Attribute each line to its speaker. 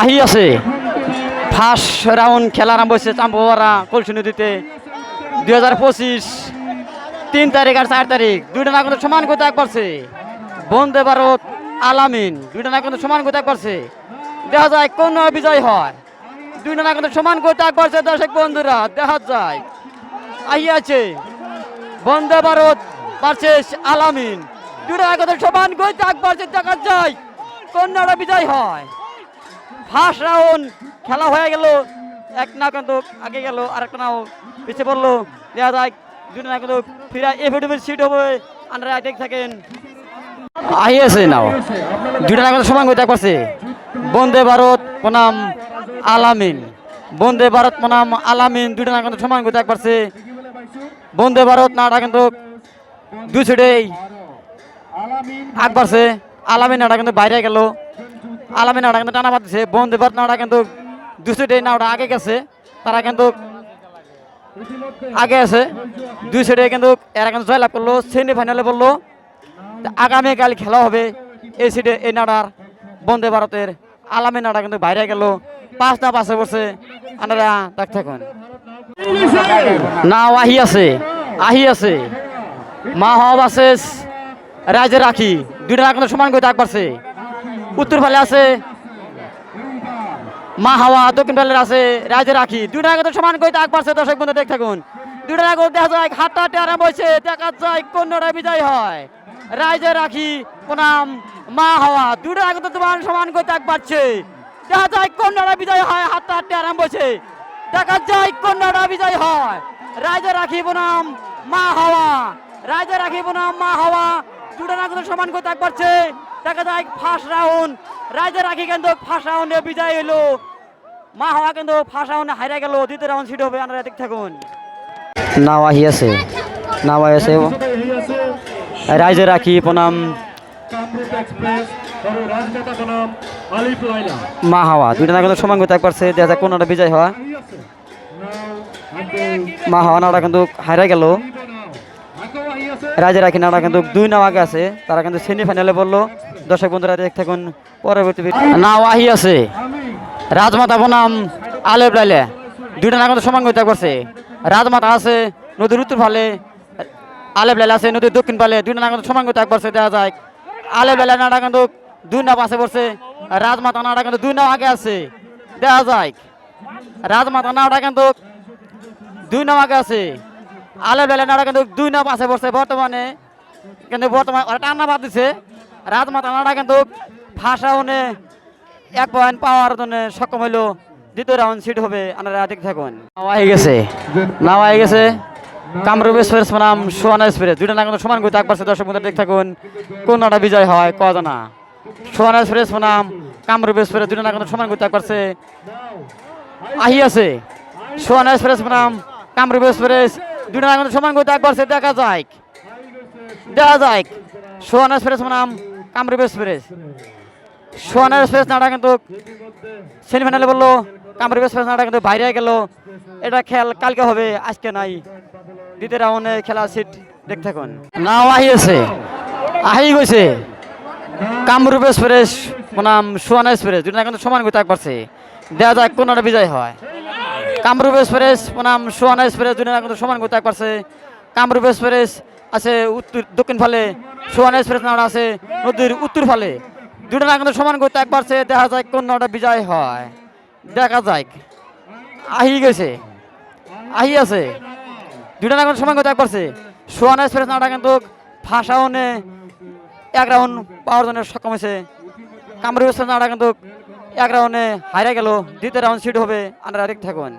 Speaker 1: আহি আছে। First round খেলা আরম্ভ হয়েছে চাম্পারা কলসি নদীতে। দুই হাজার পঁচিশ, তিন তারিখ আর চার তারিখ দুইটা না কিন্তু সমান গতি করছে বন্দে ভারত আলামিন, দুইটা না কিন্তু সমান গতি করছে দেখা যায় কোন বিজয় হয়। দুইটা না কিন্তু সমান গতি করছে দর্শক বন্ধুরা দেখা যায়। আহি আছে। বন্দে ভারত ভার্সেস আলামিন। দুটো একদম সমান গতি এক পারছে দেখা যায়। কন্যাটা বিজয় হয়। ফার্স্ট রাউন্ড খেলা হয়ে গেল। এক না কিন্তু আগে গেল আর একটা নাও পিছিয়ে পড়ল। দেখা যায় দুটো না কিন্তু ফিরা এফিডেভিট সিট হবে। আন্ডারে দেখ থাকেন আহিয়েছে নাও। দুটো না কিন্তু সমান গতি করছে। বন্দে ভারত প্রণাম আলামিন। বন্দে ভারত প্রণাম আলামিন দুটো না কিন্তু সমান গতি করছে। বন্দে ভারত নাটা কিন্তু দুই সাইডেই আগ বাড়ছে। আলামী নাটা কিন্তু বাইরে গেল। আলামী নাটা কিন্তু টানা মারতেছে বন্দে ভারত নাটা কিন্তু সাইডে নাওটা আগে গেছে, তারা কিন্তু আগে আছে। দুই সাইডে কিন্তু এরা কিন্তু জয়লাভ করল সেমি ফাইনালে বলল আগামীকাল খেলা হবে, এই সাইডে এই নাড়ার বন্দে ভারতের আলামী নাটা কিন্তু বাইরে গেল পাঁচটা পাশে বসে আপনারা দেখ থাকুন। নাও আহি আছে আহি আছে। মা হব আছে রাইজে রাখি, দুইটা না কিন্তু সমান করে আগ পারছে উত্তর ফালে আছে। মা হাওয়া, দক্ষিণ ফালে আছে রাইজে রাখি। দুইটা না কিন্তু সমান করে আগ পারছে দর্শক বন্ধু, দেখ থাকুন। দুইটা কিন্তু দেখা যায়, হাতটা টেরা বসে, দেখা যায় কন্যাটা বিজয় হয়। রাইজে রাখি, প্রণাম, মা হাওয়া। দুইটা আগে কিন্তু তোমার সমান করে আগ পারছে দেখা যায় কন্যাটা বিজয় হয়, হাতটা টেরা বসে। দেখা যায় কন্যাটা বিজয় হয়। রাজা রাখি বনাম মা হাওয়া। রাজা রাখি বনাম মা হাওয়া। দুটো না সমান করে তাক পারছে দেখা যায় ফার্স্ট রাউন্ড রাজা রাখি কিন্তু ফার্স্ট রাউন্ডে বিজয় হলো মা হাওয়া কিন্তু ফার্স্ট রাউন্ডে হারিয়ে গেল দ্বিতীয় রাউন্ড সিট হবে আপনারা দেখ থাকুন। নাও আহি আছে নাও আহি আছে। রাজা রাখি প্রণাম। মা হাওয়া দুইটা না কিন্তু সমান করে তাক পারছে দেখা যায় কোনটা বিজয়
Speaker 2: আব্দুল
Speaker 1: মা হাওয়া নাওটা কিন্তু হারিয়ে গেল। রাজা রাখি নানা কিন্তু দুই নাও আগে আছে। তারা কিন্তু সেমিফাইনালে বলল। দর্শক বন্ধুরা দেখ থাকুন পরবর্তী। নাও আহি আছে। রাজমাতা বনাম, আলেপ লাইলে দুইটা না কিন্তু সমান গতি করছে। রাজমাতা আছে নদীর উত্তর ফালে, আলেপ লাইলে আছে নদীর দক্ষিণ ফালে। দুইটা না কিন্তু সমান গতি করছে, দেখা যায় আলেপ লাইলে নাটা কিন্তু দুই নাও আছে পড়ছে। রাজমাতা নাটা কিন্তু দুই নাও আগে আছে। দেখা যায় রাজমাতা নাওটা কিন্তু দুই নাম আগে আছে। আলে বেলে নাড়া কিন্তু দুই নাম আছে পড়ছে বর্তমানে। কিন্তু বর্তমানে ওরা টান্না বাদ দিছে। রাজমাতা নাড়া কিন্তু ফাঁসা উনে এক পয়েন্ট পাওয়ার জন্য সক্ষম হইল। দ্বিতীয় রাউন্ড সিট হবে আপনারা দেখতে থাকুন। নাওয়া গেছে। নাওয়া গেছে। কামরূপ এক্সপ্রেস নাম সোয়ানা এক্সপ্রেস দুইটা না কিন্তু সমান গতি একবার দর্শক বন্ধু দেখতে থাকুন। কোন নাটা বিজয় হয় কত জানা? সোয়ানা এক্সপ্রেস বনাম, কামরূপ এক্সপ্রেস দুইটা না কিন্তু সমান গতি একবার আহি আছে। সোয়ানা এক্সপ্রেস বনাম, কামরূপ এক্সপ্রেস দুইটা কিন্তু সমান গতি একবার দেখা যায়। দেখা যায়। সোয়ানা এক্সপ্রেস নাম কামরূপ এক্সপ্রেস। সোয়ানা এক্সপ্রেস নাটা কিন্তু সেমিফাইনালে বলল, কামরূপ এক্সপ্রেস নাটা কিন্তু বাইরে গেল। এটা খেল কালকে হবে, আজকে নাই। দ্বিতীয় রাউন্ডে খেলা সিট দেখতে থাকুন। নাও আহি আছে। আহি গেছে। কামরূপ এক্সপ্রেস বনাম সোয়ানা এক্সপ্রেস। দুটো কিন্তু সমান গতি এক পারছে দেখা যায় কোনটা বিজয় হয়। কামরূপ এক্সপ্রেস বনাম সোয়ানা এক্সপ্রেস দুটো কিন্তু সমান গতি এক পারছে। কামরূপ এক্সপ্রেস আছে উত্তর, দক্ষিণ ফালে, সোয়ানা এক্সপ্রেস নাটা আছে নদীর উত্তর ফালে। দুটো না কিন্তু সমান গতি পারছে, দেখা যায় কোনটা বিজয় হয়। দেখা যায়, আহি গেছে, আহি আছে। দুটা না কিন্তু সমান গতি পারছে, সোয়ানা এক্সপ্রেস নাটা কিন্তু ফাঁসাওনে এক রাউন্ড পাওয়ার জন্য সক্ষম হয়েছে। কামরুল ইসলাম নাড়া কিন্তু এক রাউন্ডে হারিয়ে গেল, দ্বিতীয় রাউন্ড সিট হবে আপনারা আরেক থাকুন।